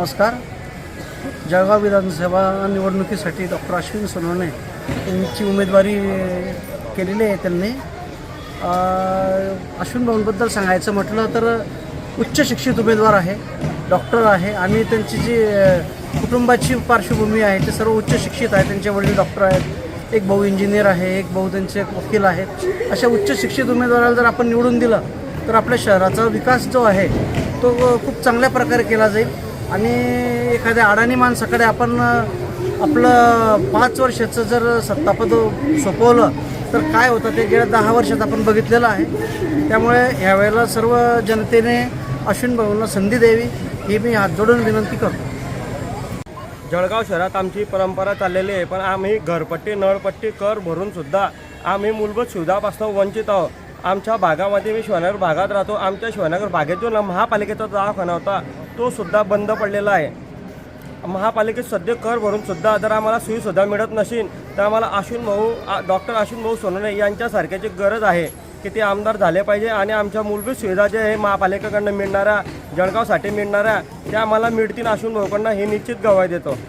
नमस्कार. जळगाव विधानसभा निवडणुकीसाठी डॉक्टर अश्विन सोनवणे यांची उमेदवारी केलेली आहे त्यांनी. अश्विन भाऊंबद्दल सांगायचं म्हटलं तर उच्च शिक्षित उमेदवार आहे डॉक्टर आहे आणि त्यांची जी कुटुंबाची पार्श्वभूमी आहे ते सर्व उच्च शिक्षित आहे. त्यांचे वडील डॉक्टर आहेत एक भाऊ इंजिनियर आहे एक भाऊ त्यांचे एक वकील आहेत. अशा उच्च शिक्षित उमेदवाराला जर आपण निवडून दिलं तर आपल्या शहराचा विकास जो आहे तो खूप चांगल्या प्रकारे केला जाईल. आणि एखाद्या अडाणी माणसाकडे आपण आपलं पाच वर्षाचं जर सत्तापद सोपवलं तर काय होतं ते गेल्या दहा वर्षात आपण बघितलेलं आहे. त्यामुळे ह्यावेळेला सर्व जनतेने अश्विन भाऊंना संधी द्यावी ही मी हात जोडून विनंती करतो. जळगाव शहरात आमची परंपरा चाललेली आहे पण आम्ही घरपट्टी नळपट्टी कर भरूनसुद्धा आम्ही मूलभूत सुविधापासून वंचित आहोत. आमच्या भागामध्ये मी शिवनगर भागात राहतो. आमच्या शिवनगर भागेतून महापालिकेचा दवाखाना होता तो सुद्धा बंद पडलेला आहे. महापालिकेत सध्या कर भरून सुद्धा जर आम्हाला सुईसुद्धा मिळत नसेल तर आम्हाला अश्विन भाऊ डॉक्टर अश्विन भाऊ सोनवणे यांच्यासारख्याची गरज आहे की ते आमदार झाले पाहिजे आणि आमच्या मूलभूत सुविधा जे हे महापालिकेकडनं मिळणाऱ्या जळगावसाठी मिळणाऱ्या त्या आम्हाला मिळतील. अश्विन भाऊकडनं हे निश्चित गवाही देतो.